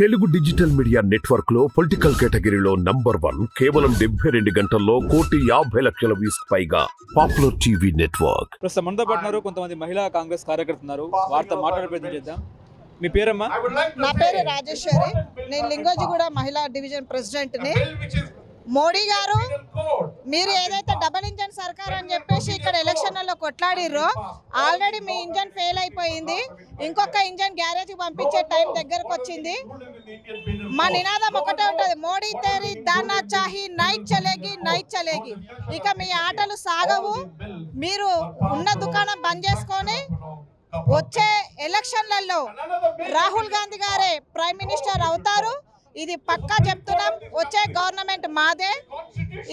Telugu digital media నెట్వర్క్లో political కేటగిరీలో number one కేవలం డెబ్బై రెండు గంటల్లో కోటి యాభై లక్షల వ్యూస్ పైగా పాపులర్ టీవీ నెట్వర్క్. ప్రస్తుతం మనతో పాటు ఉన్నారు కొంతమంది మహిళా కాంగ్రెస్ కార్యకర్తలు ఉన్నారు. వారితో మాట్లాడే ప్రయత్నం చేద్దాం. మీ పేరమ్మా? నా పేరు రాజేశ్వరి. నేను లింగోజిగూడ మహిళా డివిజన్ ప్రెసిడెంట్ని మోడీ గారు మీరు ఏదైతే డబల్ ఇంజన్ సర్కార్ అని చెప్పేసి ఇక్కడ ఎలక్షన్లలో కొట్లాడిర్రో ఆల్రెడీ మీ ఇంజన్ ఫెయిల్ అయిపోయింది. ఇంకొక ఇంజన్ గ్యారేజ్ పంపించే టైం దగ్గరకు వచ్చింది మా నినాదం ఒకటే ఉంటుంది. మోడీ తేరి దానా చాహి నైట్ చలేగి నైట్ చలేగి. ఇక మీ ఆటలు సాగవు. మీరు ఉన్న దుకాణం బంద్ చేసుకొని వచ్చే ఎలక్షన్లలో రాహుల్ గాంధీ గారే ప్రైమ్ మినిస్టర్ అవుతారు. ఇది పక్కా చెప్తున్నాం వచ్చే గవర్నమెంట్ మాదే.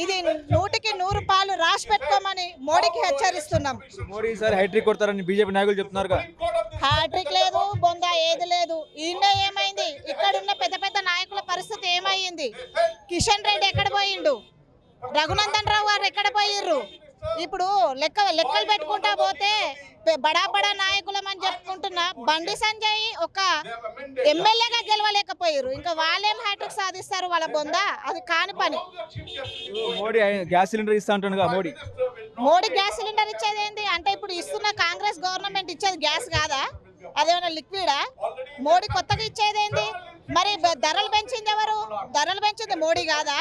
ఇది నూటికి నూరు పాలు రాసి పెట్టుకోమని మోడీకి హెచ్చరిస్తున్నాం. మోడీ సార్ హైట్రిక్ కొడతారని బీజేపీ నాయకులు చెప్తున్నారు హ్యాట్రిక్ లేదు బొంద ఏది లేదు. ఈయన ఏమైంది? ఇక్కడ ఉన్న పెద్ద పెద్ద నాయకుల పరిస్థితి ఏమైంది? కిషన్ రెడ్డి ఎక్కడ పోయిండు? రఘునందన్ రావు గారు ఎక్కడ పోయిర్రు? ఇప్పుడు లెక్క లెక్కలు పెట్టుకుంటా పోతే బడా బడా నాయకులం అని చెప్పుకుంటున్న. బండి సంజయ్ ఒక ఎమ్మెల్యేగా గెలవలేకపోయారు. ఇంకా వాళ్ళేం హ్యాట్రిక్ సాధిస్తారు వాళ్ళ బొంద? అది కాని పని. మోడీ గ్యాస్ సిలిండర్ ఇస్తా మోడీ. మోడీ గ్యాస్ సిలిండర్ ఇచ్చేది ఏంటి అంటే ఇప్పుడు ఇస్తున్న కాంగ్రెస్ గవర్నమెంట్ ఇచ్చేది గ్యాస్ కాదా? అదేమైనా లిక్విడా? మోడీ కొత్తగా ఇచ్చేది ఏంటి మరి ధరలు పెంచింది ఎవరు? ధరలు పెంచింది మోడీ కాదా?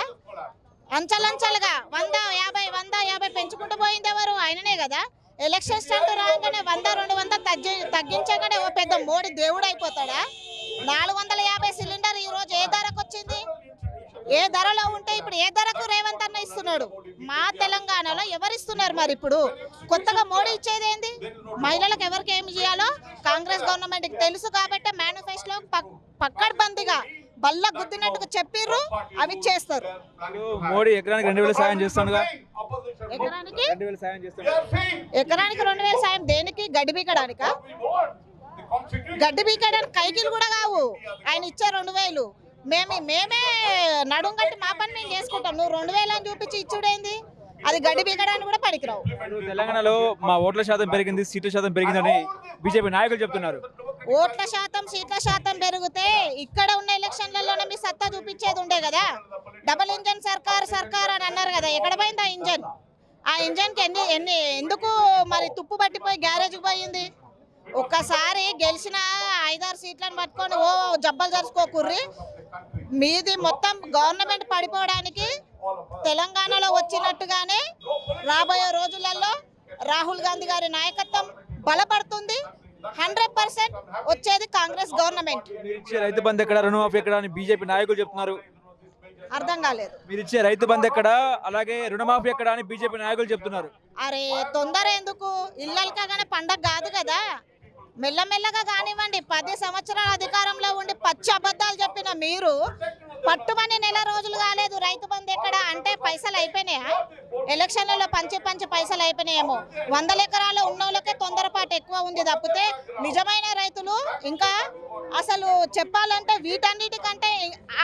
అంచలంచలుగా వంద యాభై వంద యాభై పెంచుకుంటూ పోయింది ఎవరు? ఆయననే కదా. ఎలక్షన్ స్టాండ్ రాగానే వంద రెండు వంద తగ్గి తగ్గించగానే ఓ పెద్ద మోడీ దేవుడు అయిపోతాడా? నాలుగు వందల యాభై సిలిండర్ ఈ రోజు ఏ ధరకు వచ్చింది? ఏ ధరలో ఉంటే ఇప్పుడు ఏ ధరకు రేవంత్ అన్న ఇస్తున్నాడు? మా తెలంగాణలో ఎవరు ఇస్తున్నారు మరి ఇప్పుడు? కొత్తగా మోడీ ఇచ్చేది ఏంది? మహిళలకు ఎవరికి ఏమి చేయాలో కాంగ్రెస్ గవర్నమెంట్ తెలుసు కాబట్టి మేనిఫెస్టోలో పక్కడ్బందీగా బల్ల గుద్దినట్టుగా చెప్పిర్రు అవి చేస్తారు. మోడీ ఎకరానికి రెండు వేల సాయం చేస్తుండగా ఎకరానికి? రెండు వేల సాయం చేస్తుండగా ఎకరానికి రెండు వేల సాయం దేనికి? గడ్డి బీకడానికా గడ్డి బీకడానికి కైకిలు కూడా కావు. ఆయన ఇచ్చే రెండు వేలు. మేము మేమే నడుం కట్టి మా పని మేము చేసుకుంటాం. నువ్వు రెండు వేలు అని చూపించి ఇచ్చుడేంది? అది గడ్డి బీకడానికి కూడా పనికిరావు. తెలంగాణలో మా ఓట్ల శాతం పెరిగింది సీట్ల శాతం పెరిగిందని బీజేపీ నాయకులు చెప్తున్నారు. ఓట్ల శాతం సీట్ల శాతం పెరిగితే ఇక్కడ ఉన్న ఎలక్షన్లలోనే మీ సత్తా చూపించేది ఉండే కదా. డబల్ ఇంజన్ సర్కార్ సర్కార్ అని అన్నారు కదా. ఎక్కడ పోయింది ఇంజన్? ఆ ఇంజన్కి ఎన్ని ఎన్ని ఎందుకు మరి తుప్పు పట్టిపోయి గ్యారేజ్కి పోయింది? ఒక్కసారి గెలిచిన ఐదారు సీట్లను పట్టుకొని ఓ జబ్బలు జరుచుకోకుర్రి మీది మొత్తం గవర్నమెంట్ పడిపోవడానికి తెలంగాణలో వచ్చినట్టుగానే రాబోయే రోజులలో రాహుల్ గాంధీ గారి నాయకత్వం బలపడుతుంది. హండ్రెడ్ పర్సెంట్ వచ్చేది కాంగ్రెస్ గవర్నమెంట్. రైతు బంధు ఎక్కడ రుణమాఫీ ఎక్కడ అని బీజేపీ నాయకులు చెప్తున్నారు. అర్థం కాలేదు. మీరు ఇచ్చే రైతు బంధు ఎక్కడ? అలాగే రుణమాఫీ ఎక్కడ అని బీజేపీ నాయకులు చెప్తున్నారు. అరే తొందర ఎందుకు? ఇళ్ళకాగానే పండగ కాదు కదా. మెల్లమెల్లగా కానివ్వండి పది సంవత్సరాల అధికారంలో ఉండి పచ్చి అబద్ధాలు చెప్పిన మీరు పట్టుమని నెల రోజులు కాలేదు రైతు బంధు ఎక్కడ? అంటే పైసలు అయిపోయినాయా? ఎలక్షన్లలో పంచి పంచి పైసలు అయిపోయినాయేమో. వందల ఎకరాలు ఉన్నోళ్ళకే తొందరపాటు ఎక్కువ ఉంది తప్పితే నిజమైన రైతులు ఇంకా అసలు చెప్పాలంటే వీటన్నిటికంటే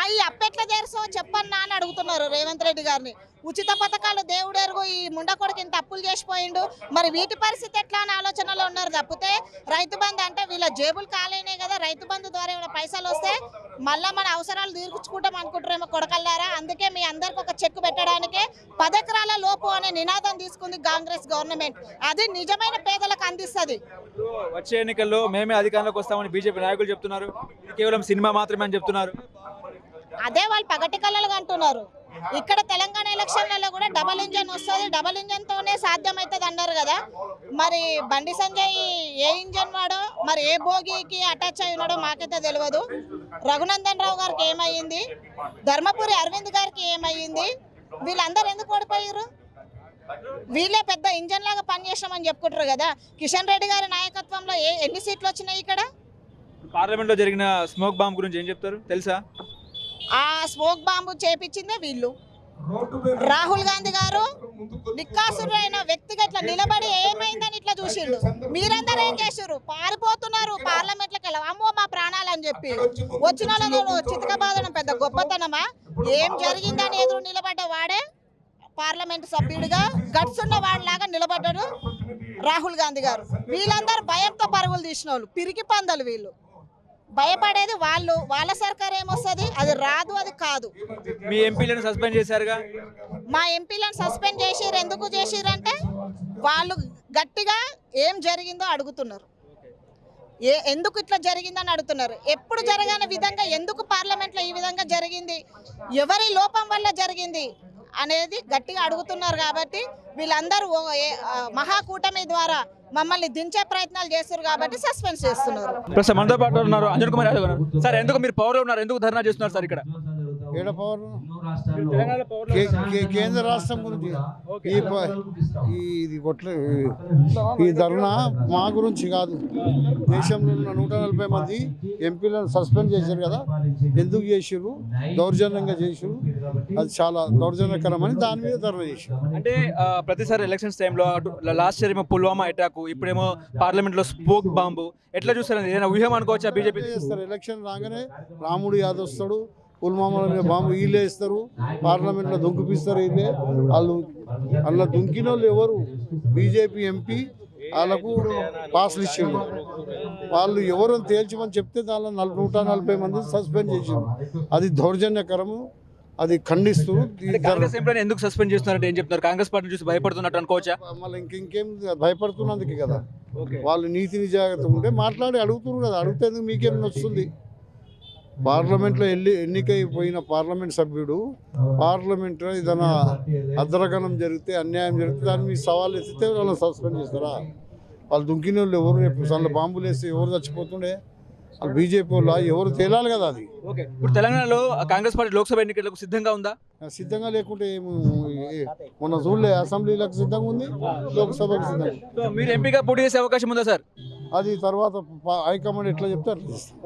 అవి అప్పెట్ల చేరుసో చెప్పన్నా అని అడుగుతున్నారు రేవంత్ రెడ్డి గారిని. ఉచిత పథకాలు దేవుడెరుగు ఈ ముండకొడికి ఇంత అప్పులు చేసిపోయిండు. మరి వీటి పరిస్థితి ఎట్లా అని ఆలోచనలో ఉన్నారు. తప్పితే రైతు బంధు అంటే వీళ్ళ జేబులు కాలేనే కదా. రైతు బంధు ద్వారా ఏమైనా పైసలు వస్తే మళ్ళీ మన అవసరాలు తీర్చుకుంటాం అనుకుంటారేమో కొడకల్లారా? అందుకే మీ అందరికి ఒక చెక్ పెట్టడానికే పదెకరాల లోపు అనే నినాదం తీసుకుంది కాంగ్రెస్ గవర్నమెంట్. అది నిజమైన పేదలకు అందిస్తుంది. వచ్చే ఎన్నికల్లో మేమే అధికారంలోకి వస్తామని బీజేపీ నాయకులు చెప్తున్నారు. కేవలం సినిమా మాత్రమే అని చెప్తున్నారు. అదే వాళ్ళు పగటి కళలుగా అంటున్నారు. ఇక్కడ తెలంగాణ ఎలక్షన్లలో కూడా డబల్ ఇంజన్ వస్తుంది. డబల్ ఇంజన్ తోనే సాధ్యమవుతుంది అన్నారు కదా. మరి బండి సంజయ్ ఏ ఇంజన్ వాడో మరి ఏ భోగికి అటాచ్ అయి ఉన్నాడో మాకైతే తెలియదు రఘునందన్ రావు గారికి ఏమయ్యింది? ధర్మపురి అరవింద్ గారికి ఏమయ్యింది? వీళ్ళందరూ ఎందుకు ఓడిపోయారు? వీళ్ళే పెద్ద ఇంజన్ లాగా పనిచేసామని చెప్పుకుంటారు కదా. కిషన్ రెడ్డి గారి నాయకత్వంలో ఏ ఎన్ని సీట్లు వచ్చినాయి ఇక్కడ? పార్లమెంట్లో జరిగిన స్మోక్ బాంబ్ గురించి ఏం చెప్తారు? తెలుసా? ఆ స్మోక్ బాంబు చేపించిందే వీళ్ళు. రాహుల్ గాంధీ గారు నిక్కాసురైన వ్యక్తిగా ఇట్లా నిలబడి ఏమైందని ఇట్లా చూసిండు. మీరందరూ ఏం చేసారు పారిపోతున్నారు పార్లమెంట్లోకి అమ్మో మా ప్రాణాలు అని చెప్పి. వచ్చిన చితకబాదడం పెద్ద గొప్పతనమా? ఏం జరిగిందని ఎదురు నిలబడ్డ వాడే పార్లమెంట్ సభ్యుడిగా గట్స్ ఉన్న వాడిలాగా నిలబడ్డాడు రాహుల్ గాంధీ గారు. వీళ్ళందరూ భయంతో పరుగులు తీసిన వాళ్ళు. పిరికి పందలు వీళ్ళు. భయపడేది వాళ్ళు వాళ్ళ సర్కార్ ఏమొస్తుంది? అది రాదు అది కాదు. మీ ఎంపీలను సస్పెండ్ చేశారుగా? మా ఎంపీలను సస్పెండ్ చేసిర్రు ఎందుకు చేసిర్రంటే వాళ్ళు గట్టిగా ఏం జరిగిందో అడుగుతున్నారు. ఏ ఎందుకు ఇట్లా జరిగిందని అడుగుతున్నారు. ఎప్పుడు జరగని విధంగా ఎందుకు పార్లమెంట్లో ఈ విధంగా జరిగింది? ఎవరి లోపం వల్ల జరిగింది? అనేది గట్టిగా అడుగుతున్నారు కాబట్టి వీళ్ళందరూ మహాకూటమి ద్వారా మమ్మల్ని దించే ప్రయత్నాలు చేస్తున్నారు కాబట్టి సస్పెండ్ చేస్తున్నారు. మనతో పాటు ఉన్నారు అంజన్ కుమార్ యాదవ్ సార్ ఎందుకు మీరు పవర్ ఉన్నారు? ఎందుకు ధర్నా చేస్తున్నారు సార్ ఇక్కడ? ఏడ పవర్? కేంద్ర రాష్ట్రం గురించి. ఈ ఇది కొట్ల ఈ ధర్నా మా గురించి కాదు. దేశంలో ఉన్న నూట నలభై మంది ఎంపీలను సస్పెండ్ చేశారు కదా. ఎందుకు చేసిర్రు? దౌర్జన్యంగా చేసిర్రు. అది చాలా దౌర్జన్యకరమని దాని మీద ధర్నా చేశారు అంటే ప్రతిసారి ఎలక్షన్స్ టైంలో లాస్ట్ ఇయర్ ఏమో పుల్వామా అటాక్ ఇప్పుడేమో పార్లమెంట్లో స్పోక్ బాంబు ఎట్లా చూస్తారు? ఏదైనా ఊహం అనుకోవచ్చా బీజేపీ? చేస్తారు. ఎలక్షన్ రాగానే రాముడు యాదవ్ వస్తాడు. పుల్వామాల మీద బాంబు వీళ్ళే ఇస్తారు పార్లమెంట్లో దుంకిపిస్తారు వీళ్ళే వాళ్ళు అలా దుంకిన వాళ్ళు ఎవరు? బీజేపీ ఎంపీ వాళ్ళకు పాస్లు ఇచ్చిండు. వాళ్ళు ఎవరు అని తేల్చమని చెప్తే దానిలో నల్ నూట నలభై మంది సస్పెండ్ చేసిండు అది దౌర్జన్యకరము అది ఖండిస్తూ కాంగ్రెస్ ఎంపీలను ఎందుకు సస్పెండ్ చేస్తున్నారంటే ఏం చెప్తున్నారు? కాంగ్రెస్ పార్టీ చూసి భయపడుతున్నట్టు అనుకోవచ్చా? మళ్ళీ ఇంక ఇంకేం భయపడుతున్నందుకే కదా. వాళ్ళు నీతి నిజాగ్రత్త ఉంటే మాట్లాడి అడుగుతున్నారు కదా. అడిగితే మీకేం వస్తుంది పార్లమెంట్లో వెళ్ళి ఎన్నికైపోయిన పార్లమెంట్ సభ్యుడు పార్లమెంట్లో ఏదైనా అద్రగణం జరిగితే అన్యాయం జరిగితే దాన్ని మీ సవాల్ ఎత్తితే వాళ్ళని సస్పెండ్ చేస్తారా? వాళ్ళు దుంకిన వాళ్ళు ఎవరు రేపు అసలు బాంబులు వేస్తే ఎవరు చచ్చిపోతుండే? వాళ్ళు బీజేపీ వాళ్ళు ఎవరు తేలాలి కదా అది. ఓకే. ఇప్పుడు తెలంగాణలో కాంగ్రెస్ పార్టీ లోక్సభ ఎన్నికలకు సిద్ధంగా ఉందా? సిద్ధంగా లేకుంటే మొన్న చూడలే అసెంబ్లీలకు సిద్ధంగా ఉంది లోక్సభకు సిద్ధంగా మీరు ఎంపీగా పోటీ చేసే అవకాశం ఉందా సార్? అది తర్వాత హైకమాండ్ ఎట్లా చెప్తే అట్లా చేస్తాం